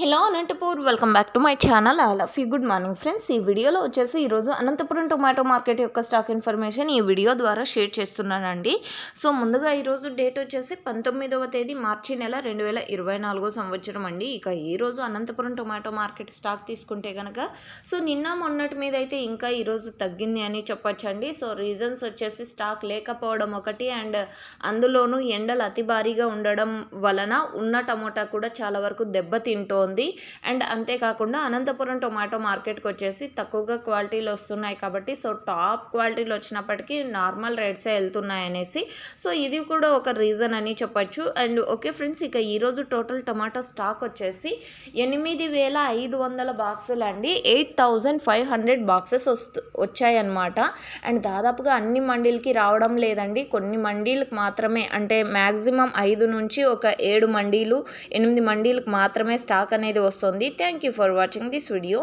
Hello Anantapur welcome back to my channel I love you. Good morning friends. ఈ వీడియోలో వచ్చేసి ఈరోజు Anantapuram tomato market యొక్క స్టాక్ ఇన్ఫర్మేషన్ ఈ వీడియో ద్వారా షేర్ చేస్తున్నానండి. సో ముందుగా ఈరోజు డేట్ వచ్చేసి పంతొమ్మిదవ తేదీ మార్చి నెల రెండు వేల ఇరవై నాలుగో సంవత్సరం అండి. ఇక ఈరోజు అనంతపురం టొమాటో మార్కెట్ స్టాక్ తీసుకుంటే కనుక సో నిన్న మొన్నటి మీద అయితే ఇంకా ఈరోజు తగ్గింది అని చెప్పొచ్చండి. సో రీజన్స్ వచ్చేసి స్టాక్ లేకపోవడం ఒకటి అండ్ అందులోనూ ఎండలు అతి భారీగా ఉండడం వలన ఉన్న టమోటా కూడా చాలా వరకు దెబ్బతింటోంది. అండ్ అంతేకాకుండా అనంతపురం టొమాటో మార్కెట్కి వచ్చేసి తక్కువగా క్వాలిటీలు వస్తున్నాయి కాబట్టి సో టాప్ క్వాలిటీలు వచ్చినప్పటికీ నార్మల్ రేట్సే వెళ్తున్నాయి అనేసి. సో ఇది కూడా ఒక రీజన్ అని చెప్పొచ్చు. అండ్ ఓకే ఫ్రెండ్స్ ఇక ఈరోజు టోటల్ టమాటా స్టాక్ వచ్చేసి ఎనిమిది వేల ఐదు వందల బాక్సులు అండి. Eight thousand five hundred boxes వస్తు వచ్చాయన్నమాట. అండ్ దాదాపుగా అన్ని మండీలకి రావడం లేదండి. కొన్ని మండీలకు మాత్రమే అంటే మ్యాక్సిమం ఐదు నుంచి ఒక ఏడు మండీలు ఎనిమిది మండీలకు మాత్రమే స్టాక్ అనేది వస్తుంది. Thank you for watching this video